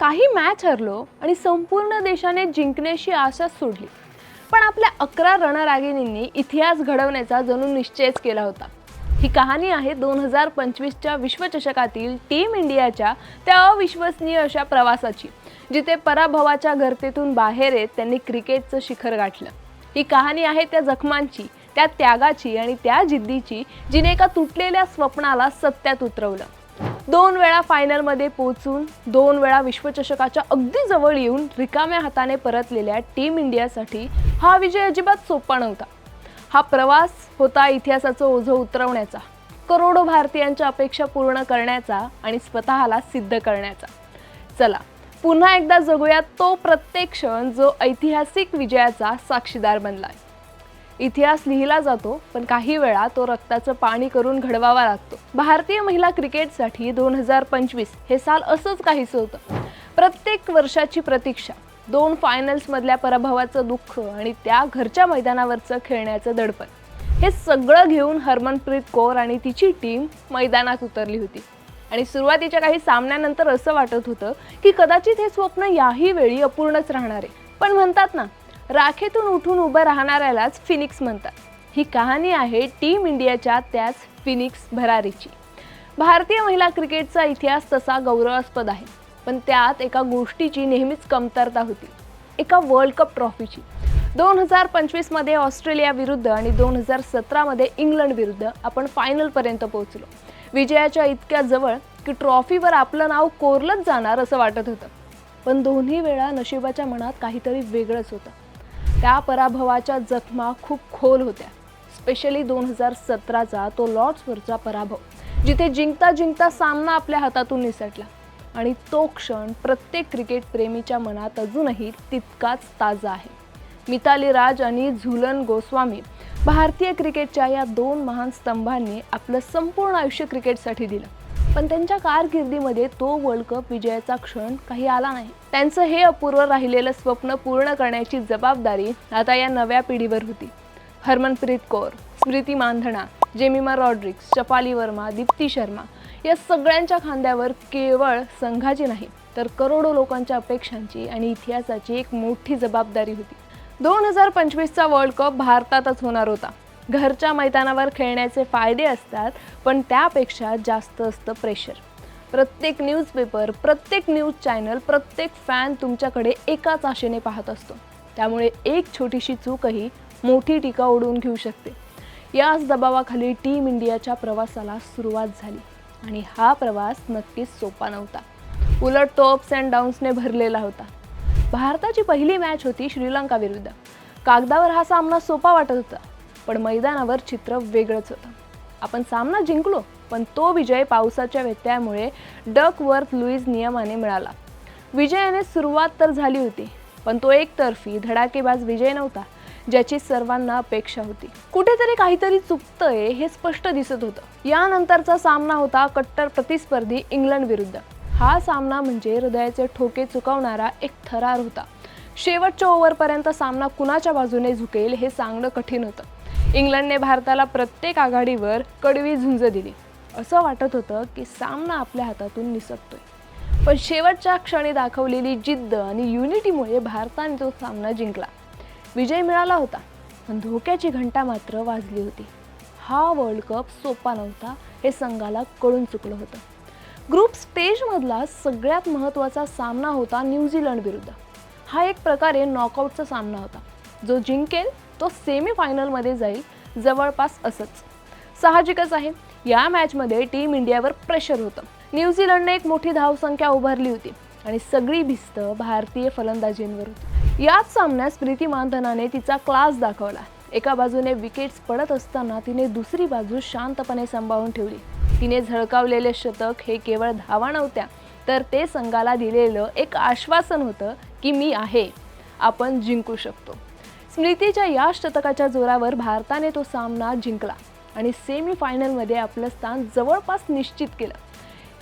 काही मॅच हरलो आणि संपूर्ण देशाने जिंकण्याची आशा सोडली. पण आपल्या अकरा रणरागिणींनी इतिहास घडवण्याचा जणू निश्चयच केला होता. ही कहाणी आहे दोन हजार पंचवीसच्या विश्वचषकातील टीम इंडियाच्या त्या अविश्वसनीय अशा प्रवासाची जिथे पराभवाच्या घरतेतून बाहेर येत त्यांनी क्रिकेटचं शिखर गाठलं. ही कहाणी आहे त्या जखमांची त्या त्यागाची आणि त्या जिद्दीची जिने एका तुटलेल्या स्वप्नाला सत्यात उतरवलं. दोन वेळा फायनलमध्ये पोहोचून दोन वेळा विश्वचषकाच्या अगदी जवळ येऊन रिकाम्या हाताने परतलेल्या टीम इंडियासाठी हा विजय अजिबात सोपा नव्हता. हा प्रवास होता इतिहासाचं ओझं उतरवण्याचा करोडो भारतीयांच्या अपेक्षा पूर्ण करण्याचा आणि स्वतःला सिद्ध करण्याचा. चला पुन्हा एकदा जगूया तो प्रत्येक क्षण जो ऐतिहासिक विजयाचा साक्षीदार बनलाय. इतिहास लिहिला जातो पण काही वेळा तो रक्ताचं पाणी करून घडवावा लागतो. भारतीय महिला क्रिकेटसाठी दोन हजार पंचवीस हे साल असंच काहीच होतं. प्रत्येक वर्षाची प्रतीक्षा दोन फायनल्समधल्या पराभवाचं दुःख आणि त्या घरच्या मैदानावरचं खेळण्याचं दडपण. हे सगळं घेऊन हरमनप्रीत कौर आणि तिची टीम मैदानात उतरली होती. आणि सुरुवातीच्या काही सामन्यानंतर असं वाटत होतं की कदाचित हे स्वप्न याही वेळी अपूर्णच राहणार. आहे पण म्हणतात ना राखेतून उठून उभं राहणाऱ्यालाच फिनिक्स म्हणतात. ही कहाणी आहे टीम इंडियाच्या त्याच फिनिक्स भरारीची. भारतीय महिला क्रिकेटचा इतिहास तसा गौरवास्पद आहे पण त्यात एका गोष्टीची नेहमीच कमतरता होती. एका वर्ल्ड कप ट्रॉफीची. दोन हजार पंचवीसमध्ये ऑस्ट्रेलिया विरुद्ध आणि दोन हजार सतरामध्ये इंग्लंड विरुद्ध आपण फायनलपर्यंत पोहोचलो. विजयाच्या इतक्या जवळ की ट्रॉफीवर आपलं नाव कोरलंच जाणार असं वाटत होतं. पण दोन्ही वेळा नशिबाच्या मनात काहीतरी वेगळंच होतं. त्या पराभवाच्या जखमा खूप खोल होत्या. स्पेशली दोन हजार सतराचा तो लॉर्ड्सवरचा पराभव जिथे जिंकता जिंकता सामना आपल्या हातातून निसटला. आणि तो क्षण प्रत्येक क्रिकेट प्रेमीच्या मनात अजूनही तितकाच ताजा आहे. मिताली राज आणि झुलन गोस्वामी भारतीय क्रिकेटच्या या दोन महान स्तंभांनी आपलं संपूर्ण आयुष्य क्रिकेटसाठी दिलं. पण त्यांच्या कारकिर्दीमध्ये तो वर्ल्ड कप विजयाचा क्षण काही आला नाही. त्यांचं हे अपूर्व राहिलेलं स्वप्न पूर्ण करण्याची जबाबदारी आता या नव्या पिढीवर होती. हरमनप्रीत कौर स्मृती मानधना जेमिमा रॉड्रिक्स शपाली वर्मा दीप्ती शर्मा या सगळ्यांच्या खांद्यावर केवळ संघाची नाही तर करोडो लोकांच्या अपेक्षांची आणि इतिहासाची एक मोठी जबाबदारी होती. दोन हजार पंचवीसचा वर्ल्ड कप भारतातच होणार होता. घरच्या मैदानावर खेळण्याचे फायदे असतात पण त्यापेक्षा जास्त असतं प्रेशर प्रत्येक न्यूजपेपर प्रत्येक न्यूज चॅनल प्रत्येक फॅन तुमच्याकडे एकाच आशेने पाहत असतो. त्यामुळे एक छोटीशी चूकही मोठी टीका ओढवून घेऊ शकते. याच दबावाखाली टीम इंडियाच्या प्रवासाला सुरुवात झाली आणि हा प्रवास नक्कीच सोपा नव्हता. उलट तो अप्स अँड डाऊन्सने भरलेला होता. भारताची पहिली मॅच होती श्रीलंका विरुद्ध. कागदावर हा सामना सोपा वाटत होता. पण मैदानावर चित्र वेगळंच होतं. आपण सामना जिंकलो पण तो विजय पावसाच्या व्यत्ययामुळे डक वर्थ लुईज नियमाने मिळाला. विजयाने सुरुवात तर झाली होती पण तो एकतर्फी धडाकेबाज विजय नव्हता ज्याची सर्वांना अपेक्षा होती. कुठेतरी काहीतरी चुकतंय हे स्पष्ट दिसत होतं. यानंतरचा सामना होता कट्टर प्रतिस्पर्धी इंग्लंड विरुद्ध. हा सामना म्हणजे हृदयाचे ठोके चुकवणारा एक थरार होता. शेवटच्या ओव्हरपर्यंत सामना कुणाच्या बाजूने झुकेल हे सांगणं कठीण होतं. इंग्लंडने भारताला प्रत्येक आघाडीवर कडवी झुंज दिली. असं वाटत होतं की सामना आपल्या हातातून निसटतोय. पण शेवटच्या क्षणी दाखवलेली जिद्द आणि युनिटीमुळे भारताने तो सामना जिंकला. विजय मिळाला होता पण धोक्याची घंटा मात्र वाजली होती. हा वर्ल्ड कप सोपा नव्हता हे संघाला कळून चुकलं होतं. ग्रुप स्टेजमधला सगळ्यात महत्त्वाचा सामना होता न्यूझीलंड विरुद्ध. हा एक प्रकारे नॉकआउटचा सामना होता. जो जिंकेल तो सेमी फायनलमध्ये जाईल जवळपास असंच. साहजिकच आहे या मॅचमध्ये टीम इंडियावर प्रेशर होतं. न्यूझीलंडने एक मोठी धावसंख्या उभारली होती आणि सगळी भिस्त भारतीय फलंदाजींवर होती. याच सामन्यात स्मृती मानधनाने तिचा क्लास दाखवला. एका बाजूने विकेट्स पडत असताना तिने दुसरी बाजू शांतपणे सांभाळून ठेवली. तिने झळकावलेले शतक हे केवळ धावा नव्हत्या तर ते संघाला दिलेलं एक आश्वासन होतं की मी आहे. आपण जिंकू शकतो. स्मृतीच्या या शतकाच्या जोरावर भारताने तो सामना जिंकला आणि सेमी फायनलमध्ये आपलं स्थान जवळपास निश्चित केलं.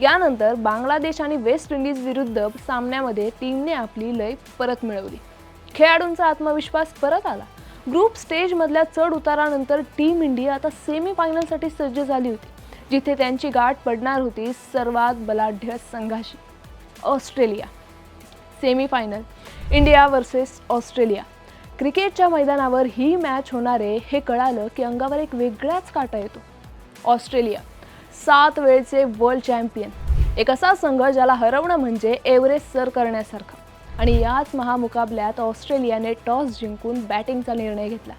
यानंतर बांगलादेश आणि वेस्ट इंडिज विरुद्ध सामन्यामध्ये टीमने आपली लय परत मिळवली. खेळाडूंचा आत्मविश्वास परत आला. ग्रुप स्टेजमधल्या चढ उतारानंतर टीम इंडिया आता सेमी फायनलसाठी सज्ज झाली होती जिथे त्यांची गाठ पडणार होती सर्वात बलाढ्य संघाशी. Australia. Semifinal India versus Australia. क्रिकेटच्या मैदानावर ही मॅच होणार आहे हे कळालं की अंगावर एक वेगळाच काटा येतो. ऑस्ट्रेलिया सात वेळचे वर्ल्ड चॅम्पियन. एक असा संघ ज्याला हरवणं म्हणजे एव्हरेस्ट सर करण्यासारखं. आणि याच महामुकाबल्यात ऑस्ट्रेलियाने टॉस जिंकून बॅटिंगचा निर्णय घेतला.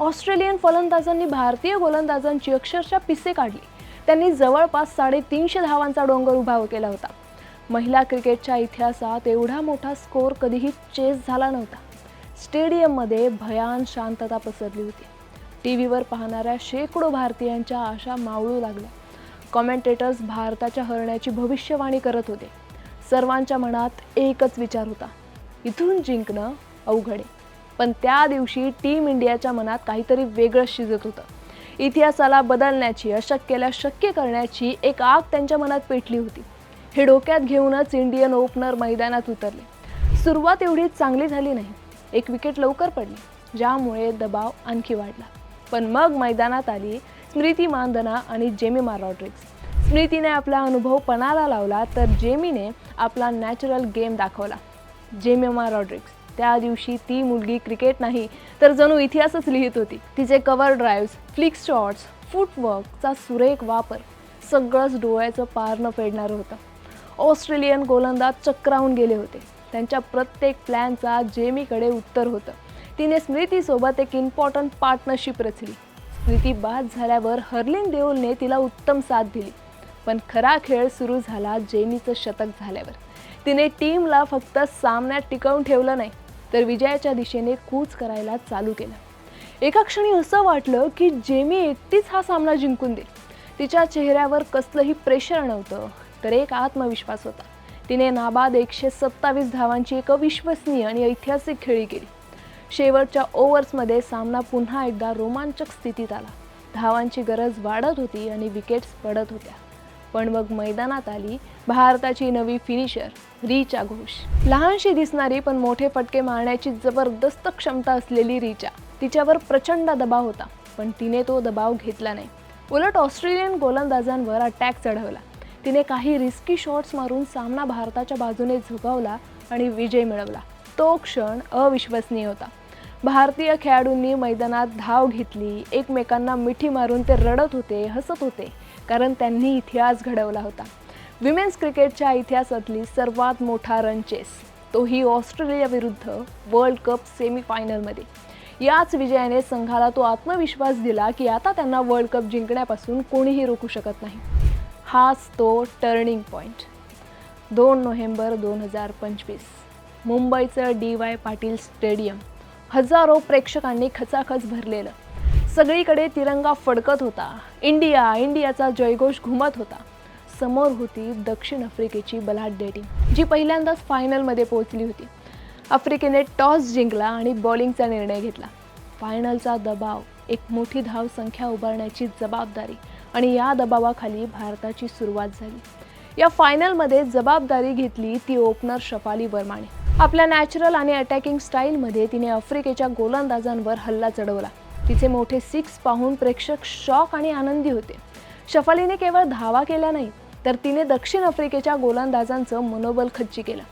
ऑस्ट्रेलियन फलंदाजांनी भारतीय गोलंदाजांची अक्षरशः पिसे काढली. त्यांनी जवळपास साडेतीनशे धावांचा डोंगर उभा केला होता. महिला क्रिकेटच्या इतिहासात एवढा मोठा स्कोर कधीही चेस झाला नव्हता. स्टेडियममध्ये भयान शांतता पसरली होती. टी व्हीवर पाहणाऱ्या शेकडो भारतीयांच्या आशा मावळू लागल्या. कॉमेंटेटर्स भारताच्या हरण्याची भविष्यवाणी करत होते. सर्वांच्या मनात एकच विचार होता. इथून जिंकणं अवघड. आहे पण त्या दिवशी टीम इंडियाच्या मनात काहीतरी वेगळं शिजत होतं. इतिहासाला बदलण्याची अशक्यला शक्य करण्याची एक आग त्यांच्या मनात पेटली होती. हे डोक्यात घेऊनच इंडियन ओपनर मैदानात उतरले. सुरुवात एवढी चांगली झाली नाही. एक विकेट लवकर पडली ज्यामुळे दबाव आणखी वाढला. पण मग मैदानात आली स्मृती मानधना आणि जेमिमा रॉड्रिक्स स्मृतीने आपला अनुभव पणाला लावला तर जेमीने आपला नॅचरल गेम दाखवला. जेमिमा रॉड्रिक्स त्या दिवशी ती मुलगी क्रिकेट नाही तर जणू इतिहासच लिहित होती. तिचे कवर ड्राईव्स फ्लिक शॉट्स फुटवर्कचा सुरेख वापर सगळंच डोळ्याचं पारणं फेडणारं होतं. ऑस्ट्रेलियन गोलंदाज चक्रावून गेले होते. त्यांच्या प्रत्येक प्लॅनचा जेमीकडे उत्तर होतं. तिने स्मृतीसोबत एक इम्पॉर्टंट पार्टनरशिप रचली. स्मृती बाद झाल्यावर हर्लिन देओलने तिला उत्तम साथ दिली. पण खरा खेळ सुरू झाला जेमीचं शतक झाल्यावर. तिने टीमला फक्त सामन्यात टिकवून ठेवलं नाही तर विजयाच्या दिशेने कूच करायला चालू केलं. एका क्षणी असं वाटलं की जेमी एकटीच हा सामना जिंकून देईल. तिच्या चेहऱ्यावर कसलंही प्रेशर नव्हतं तर एक आत्मविश्वास होता. तिने नाबाद एकशे सत्तावीस धावांची एक अविश्वसनीय आणि ऐतिहासिक खेळी केली. शेवटच्या ओव्हर्समध्ये सामना पुन्हा एकदा रोमांचक स्थितीत आला. धावांची गरज वाढत होती आणि विकेट्स पडत होत्या. पण मग मैदानात आली भारताची नवी फिनिशर रिचा घोष. लहानशी दिसणारी पण मोठे फटके मारण्याची जबरदस्त क्षमता असलेली रिचा तिच्यावर प्रचंड दबाव होता पण तिने तो दबाव घेतला नाही. उलट ऑस्ट्रेलियन गोलंदाजांवर अटॅक चढवला. तिने काही रिस्की शॉट्स मारून सामना भारताच्या बाजूने झुकवला आणि विजय मिळवला. तो क्षण अविश्वसनीय होता. भारतीय खेळाडूंनी मैदानात धाव घेतली एकमेकांना मिठी मारून ते रडत होते हसत होते कारण त्यांनी इतिहास घडवला होता. विमेन्स क्रिकेटच्या इतिहासातली सर्वात मोठा रनचेस तोही ऑस्ट्रेलियाविरुद्ध वर्ल्ड कप सेमीफायनलमध्ये याच विजयाने संघाला तो आत्मविश्वास दिला की आता त्यांना वर्ल्ड कप जिंकण्यापासून कोणीही रोखू शकत नाही. हाच तो टर्निंग पॉईंट दोन नोव्हेंबर दोन हजार पंचवीस मुंबईचं डी वाय पाटील स्टेडियम. हजारो प्रेक्षकांनी खचाखच भरलेलं. सगळीकडे तिरंगा फडकत होता. इंडिया इंडियाचा जयघोष घुमत होता. समोर होती दक्षिण आफ्रिकेची बलाढ्य टीम जी पहिल्यांदाच फायनलमध्ये पोहोचली होती. आफ्रिकेने टॉस जिंकला आणि बॉलिंगचा निर्णय घेतला. फायनलचा दबाव एक मोठी धावसंख्या उभारण्याची जबाबदारी आणि या दबावाखाली भारताची सुरुवात झाली. या फायनलमध्ये जबाबदारी घेतली ती ओपनर शफाली वर्माने. आपल्या नॅचरल आणि अटॅकिंग स्टाईलमध्ये तिने आफ्रिकेच्या गोलंदाजांवर हल्ला चढवला. तिचे मोठे सिक्स पाहून प्रेक्षक शॉक आणि आनंदी होते. शफालीने केवळ धावा केल्या नाही तर तिने दक्षिण आफ्रिकेच्या गोलंदाजांचं मनोबल खच्ची केलं.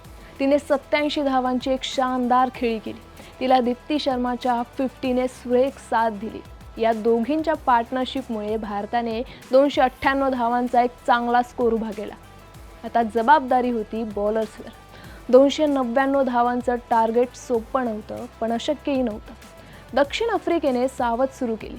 तिने सत्याऐंशी धावांची एक शानदार खेळी केली. तिला दीप्ती शर्माच्या फिफ्टीने सुरेख साथ दिली. या दोघींच्या पार्टनरशिपमुळे भारताने दोनशे अठ्ठ्याण्णव धावांचा एक चांगला स्कोर उभा केला. आता जबाबदारी होती बॉलर्सवर दोनशे नव्याण्णव धावांचं टार्गेट सोपं नव्हतं पण अशक्यही नव्हतं. दक्षिण आफ्रिकेने सावध सुरू केली.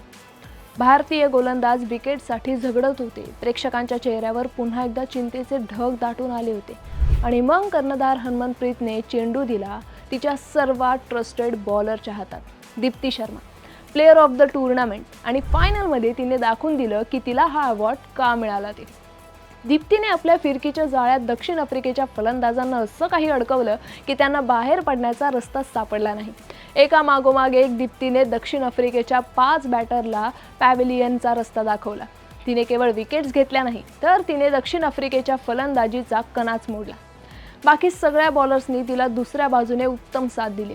भारतीय गोलंदाज विकेटसाठी झगडत होते. प्रेक्षकांच्या चेहऱ्यावर पुन्हा एकदा चिंतेचे ढग दाटून आले होते. आणि मग कर्णधार हनुमनप्रीतने चेंडू दिला तिच्या सर्वात ट्रस्टेड बॉलरच्या हातात Deepti Sharma. Player of the tournament. आणि फायनलमध्ये तिने दाखवून दिलं की तिला हा अवॉर्ड का मिळाला ते दीप्तीने आपल्या फिरकीच्या जाळ्यात दक्षिण आफ्रिकेच्या फलंदाजांना असं काही अडकवलं की त्यांना बाहेर पडण्याचा रस्ता सापडला नाही. एका मागोमाग एक दीप्तीने दक्षिण आफ्रिकेच्या पाच बॅटरला पॅव्हिलियनचा रस्ता दाखवला. तिने केवळ विकेट्स घेतल्या नाही तर तिने दक्षिण आफ्रिकेच्या फलंदाजीचा कणाच मोडला. बाकी सगळ्या बॉलर्सनी तिला दुसऱ्या बाजूने उत्तम साथ दिली.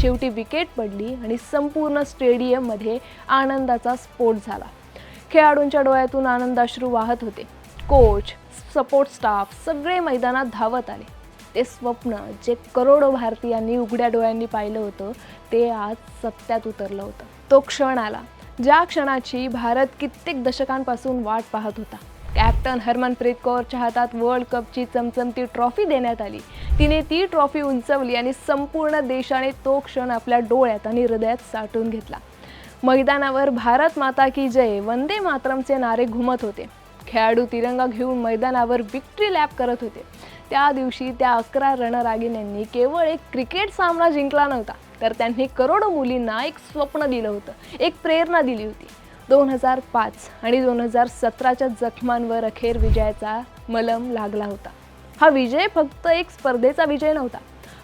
शेवटी विकेट पडली आणि संपूर्ण स्टेडियममध्ये आनंदाचा स्फोट झाला. खेळाडूंच्या डोळ्यातून आनंदाश्रू वाहत होते. कोच सपोर्ट स्टाफ सगळे मैदानात धावत आले. ते स्वप्न जे करोडो भारतीयांनी उघड्या डोळ्यांनी पाहिलं होतं ते आज सत्यात उतरलं होतं. तो क्षण आला ज्या क्षणाची भारत कित्येक दशकांपासून वाट पाहत होता. कॅप्टन हरमनप्रीत कौरच्या हातात वर्ल्ड कपची चमचमती ट्रॉफी देण्यात आली. तिने ती ट्रॉफी उंचवली आणि संपूर्ण देशाने तो क्षण आपल्या डोळ्यात आणि हृदयात साठवून घेतला. मैदानावर भारत माता की जय वंदे मातरमचे नारे घुमत होते. खेळाडू तिरंगा घेऊन मैदानावर विक्ट्री लॅप करत होते. त्या दिवशी त्या अकरा रणरागिन्यांनी केवळ एक क्रिकेट सामना जिंकला नव्हता तर त्यांनी करोडो मुलींना एक स्वप्न दिलं होतं एक प्रेरणा दिली होती. दोन हजार पाच आणि दोन हजार सतराच्या जखमांवर अखेर विजयाचा मलम लागला होता. हा विजय फक्त एक स्पर्धेचा विजय नव्हता.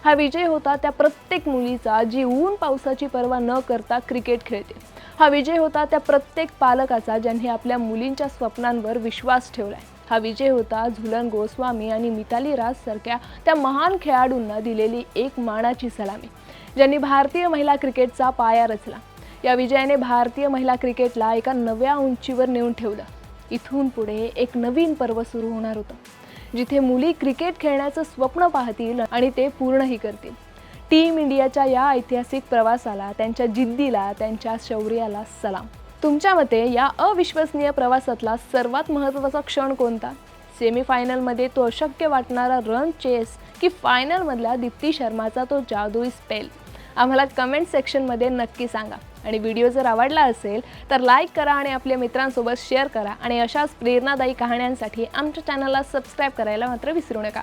हा विजय होता त्या प्रत्येक मुलीचा जी ऊन पावसाची पर्वा न करता क्रिकेट खेळते. हा विजय होता त्या प्रत्येक पालकाचा ज्यांनी आपल्या मुलींच्या स्वप्नांवर विश्वास ठेवलाय. हा विजय होता झुलन गोस्वामी आणि मिताली राज सारख्या त्या महान खेळाडूंना दिलेली एक मानाची सलामी ज्यांनी भारतीय महिला क्रिकेटचा पाया रचला. या विजयाने भारतीय महिला क्रिकेटला एका नव्या उंचीवर नेऊन ठेवलं. इथून पुढे एक नवीन पर्व सुरू होणार होतं. जिथे मुली क्रिकेट खेळण्याचं स्वप्न पाहतील आणि ते पूर्णही करतील. टीम इंडियाच्या या ऐतिहासिक प्रवासाला त्यांच्या जिद्दीला त्यांच्या शौर्याला सलाम. तुमच्या मते या अविश्वसनीय प्रवासातला सर्वात महत्त्वाचा क्षण कोणता? सेमीफायनलमध्ये तो अशक्य वाटणारा रन चेस की फायनलमधला दीप्ती शर्माचा तो जादुई स्पेल आम्हाला कमेंट सेक्शनमध्ये नक्की सांगा. आणि व्हिडिओ जर आवडला असेल तर लाईक करा आणि आपल्या मित्रांसोबत शेअर करा. आणि अशाच प्रेरणादायी कहाण्यांसाठी आमच्या चॅनलला सबस्क्राईब करायला मात्र विसरू नका.